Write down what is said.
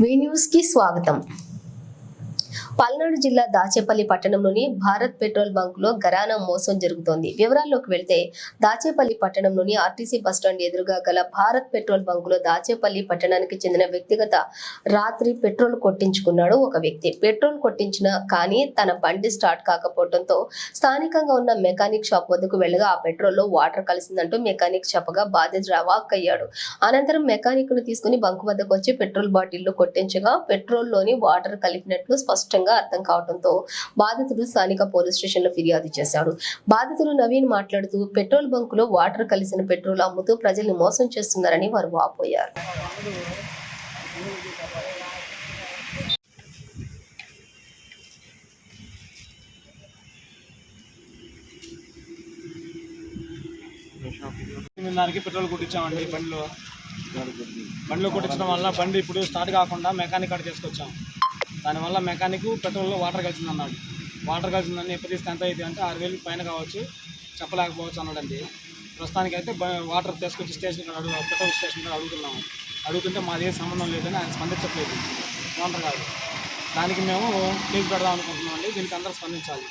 వి న్యూస్కి స్వాగతం. పల్నాడు జిల్లా దాచేపల్లి పట్టణంలోని భారత్ పెట్రోల్ బంక్లో గరానా మోసం జరుగుతోంది. వివరాల్లోకి వెళ్తే దాచేపల్లి పట్టణంలోని ఆర్టీసీ బస్టాండ్ ఎదురుగా గల భారత్ పెట్రోల్ బంక్లో దాచేపల్లి పట్టణానికి చెందిన వ్యక్తిగత రాత్రి పెట్రోల్ కొట్టించుకున్నాడు ఒక వ్యక్తి. పెట్రోల్ కొట్టించిన కానీ తన బండి స్టార్ట్ కాకపోవడంతో స్థానికంగా ఉన్న మెకానిక్ షాప్ వద్దకు వెళ్ళగా ఆ పెట్రోల్లో వాటర్ కలిసిందంటూ మెకానిక్ చెప్పగా బాధితుడు అవాక్ అయ్యాడు అనంతరం మెకానిక్ను తీసుకుని బంకు వద్దకు వచ్చి పెట్రోల్ బాటిల్ కొట్టించగా పెట్రోల్లోని వాటర్ కలిపినట్లు స్పష్టంగా అర్థం కావడంతో బాధితుడు స్థానిక పోలీస్ స్టేషన్లో ఫిర్యాదు చేశాడు. బాధితుడు నవీన్ మాట్లాడుతూ పెట్రోల్ బంకులో వాటర్ కలిసిన పెట్రోల్ అమ్ముతూ ప్రజల్ని మోసం చేస్తున్నారని వారు వాపోయారు. దానికి పెట్రోల్ కొట్టించామండి బండిలో. బండిలో కొట్టించడం వల్ల బండి ఇప్పుడు స్టార్ట్ కాకుండా మెకానిక్ కాడ తీసుకొచ్చాం. దానివల్ల మెకానిక్ పెట్రోల్లో వాటర్ కలిసింది అన్నాడు వాటర్ కలిసిందని ఎప్పటిస్తే ఎంత అయితే అంటే ఆరు వేలు పైన కావచ్చు చెప్పలేకపోవచ్చు అన్నాడండి. ప్రస్తుతానికి అయితే బ- వాటర్ తీసుకొచ్చి స్టేషన్ కాడ అడుగు పెట్రోల్ స్టేషన్ కాడ అడుగుతున్నాము. అడుగుతుంటే మాది ఏ సంబంధం లేదని ఆయన స్పందించట్లేదు. ఓనర్ కాదు దానికి మేము కేసు పెడదాం అనుకుంటున్నాం అండి దీనికి అందరూ స్పందించాలి.